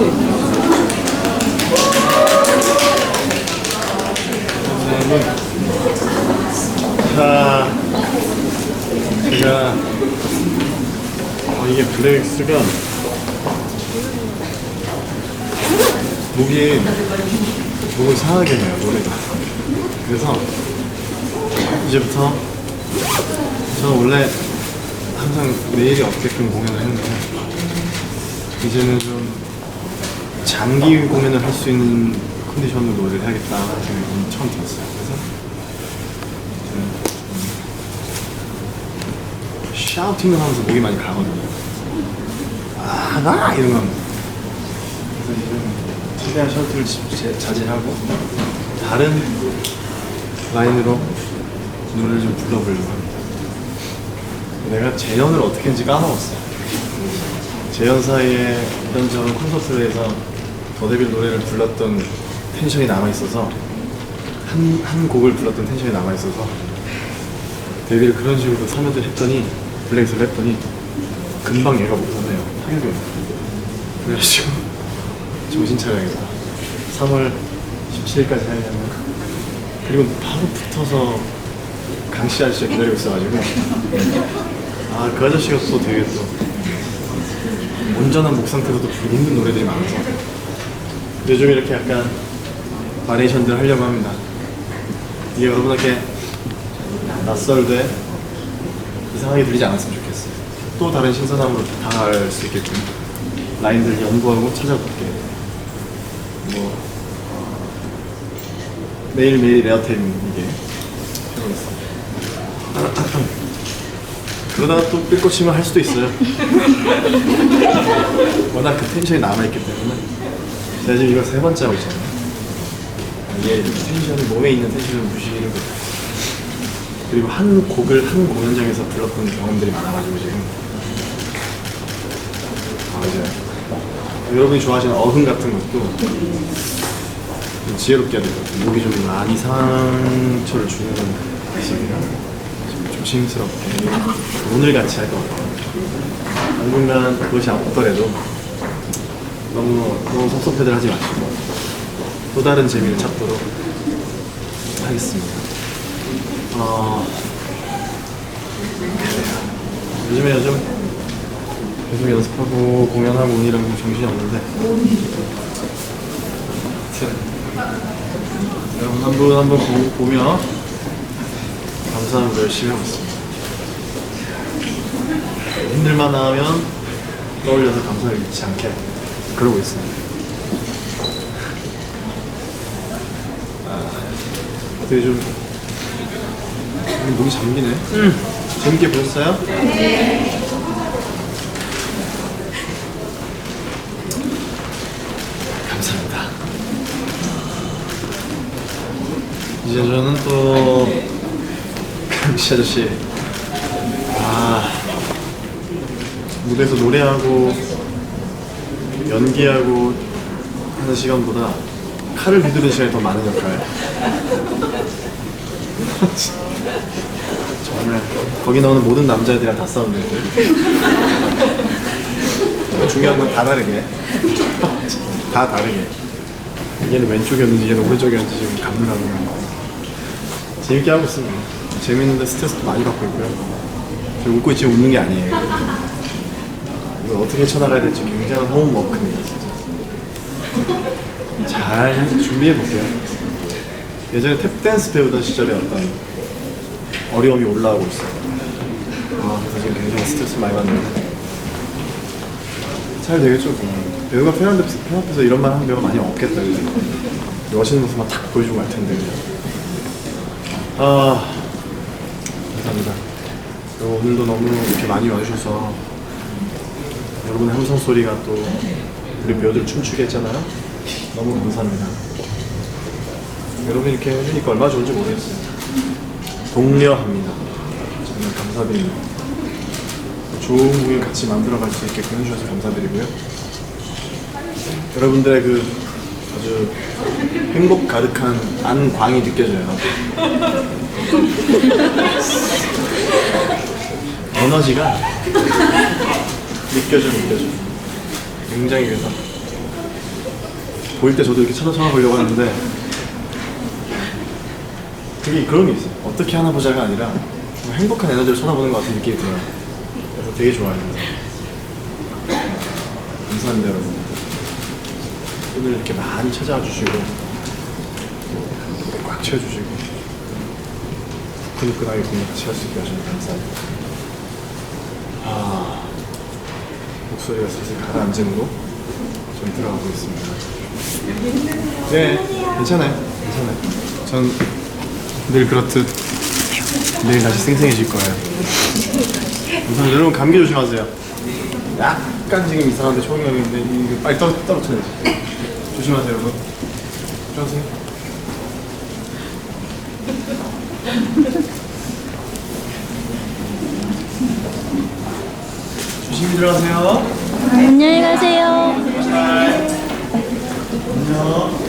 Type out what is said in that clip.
선생님은 자 제가 어, 이게 블랙스가 목이 목을 상하게 해요 노래가 그래서 이제부터 저는 원래 항상 내일이 없게끔 공연을 했는데 이제는 좀 장기 공연을 할 수 있는 컨디션으로 노래를 해야겠다는 생각이 처음 들었어요. 그래서 음, 샤우팅을 하면서 목이 많이 가거든요. 아, 나 이런 거. 그래서 이제 최대한 제- 자제하고 다른 라인으로 노래를 좀 불러보려고 합니다. 내가 재연을 어떻게 했는지 까먹었어요. 재연 사이에 이런저런 콘서트에서 더데빌 노래를 불렀던 텐션이 남아있어서 한, 한 곡을 불렀던 텐션이 남아있어서 데뷔를 그런 식으로 3년째 했더니 블랙스를 했더니 금방 얘가 못하네요. 타격이 그래가지고 정신 차려야겠다. 3월 17일까지 하려면 그리고 바로 붙어서 강씨 아저씨가 기다리고 있어가지고 아 그 아저씨가 또 되게 또 온전한 목 상태로도 힘든 노래들이 많아서 요즘 이렇게 약간 바리에이션들 하려고 합니다. 이게 여러분에게 낯설되 이상하게 들리지 않았으면 좋겠어요. 또 다른 신선함으로 다가갈 수 있게끔 라인들 연구하고 찾아볼게요. 뭐 어, 매일매일 레어템 이게 해보겠습니다. 그러다가 또 삘꽂히면 할 수도 있어요. 워낙 그 텐션이 남아있기 때문에 제가 지금 이거 세 번째 하고 있잖아요. 이게 텐션이 몸에 있는 텐션을 무시를 못해요 그리고 한 곡을 한 공연장에서 불렀던 경험들이 많아가지고 지금. 아 이제 여러분이 좋아하시는 어흥 같은 것도 좀 지혜롭게 해야 될 것 같아요. 목이 좀 많이 상처를 주는 기술이라 좀 조심스럽게 오늘 같이 할 것 같아요. 당분간 그것이 없더라도 너무 너무 섭섭해들 하지 마시고 또 다른 재미를 찾도록 하겠습니다. 어. 요즘에 요즘 계속 연습하고 공연하고 오니랑 정신이 없는데 아무튼 여러분 한 분 한 분 보며 감사하고 열심히 하고 있습니다. 힘들만 하면 떠올려서 감사를 잊지 않게 그러고 있습니다. 아, 어떻게 좀 목이 잠기네. 재밌게 보셨어요? 감사합니다. 이제 저는 또 강씨 아저씨 아 무대에서 노래하고 연기하고 하는 시간보다 칼을 휘두르는 시간이 더 많은 역할. 정말 거기 나오는 모든 남자애들이랑 다 싸우는 애들. 중요한 건 다 다르게. 다 다르게. 얘는 왼쪽이었는지 얘는 오른쪽이었는지 지금 감각을 재밌게 하고 있습니다. 재밌는데 스트레스도 많이 받고 있고요. 저 웃고 있지만 웃는 게 아니에요. 어떻게 쳐나가야 될지 굉장한 홈워크입니다. 진짜. 잘 준비해 볼게요. 예전에 탭댄스 배우던 시절에 어떤 어려움이 올라오고 있어요. 아, 그래서 지금 굉장히 스트레스 많이 받는데. 잘 되겠죠, 그냥. 배우가 팬 앞에서, 팬 앞에서 이런 말 하는 배우가 많이 없겠다, 그죠? 멋있는 모습만 탁 보여주고 갈 텐데, 그죠? 아, 감사합니다. 오늘도 너무 이렇게 많이 와주셔서 여러분의 함성 소리가 또 우리 배우들 춤추게 했잖아요. 너무 감사합니다. 여러분 이렇게 해주니까 얼마나 좋은지 모르겠어요. 독려합니다. 정말 감사드립니다. 좋은 공연 같이 만들어갈 수 있게 해주셔서 감사드리고요. 여러분들의 그 아주 행복 가득한 안광이 느껴져요. 에너지가 느껴져 느껴져. 굉장히 그래서 보일 때 저도 이렇게 쳐다 쳐다 보려고 하는데 되게 그런 게 있어요. 어떻게 하나 보자가 아니라 좀 행복한 에너지를 쳐다보는 것 같은 느낌이 들어요. 그래서 되게 좋아요. 감사합니다, 여러분. 오늘 이렇게 많이 찾아와 주시고 또꽉 채워주시고 후끈후끈하게 공연 같이 할 수 있게 하셔서 감사합니다. 아, 목소리가 슬슬 가라앉음으로 좀 들어가고 있습니다. 네, 괜찮아요. 괜찮아요. 전 늘 그렇듯 내일 다시 생생해질 거예요. 우선 여러분 감기 조심하세요. 약간 지금 이상한데 초경험인데 이거 빨리 떨, 떨어뜨려야지. 조심하세요, 여러분. 조심하세요. 조심히 들어가세요. 안녕히 가세요. 안녕.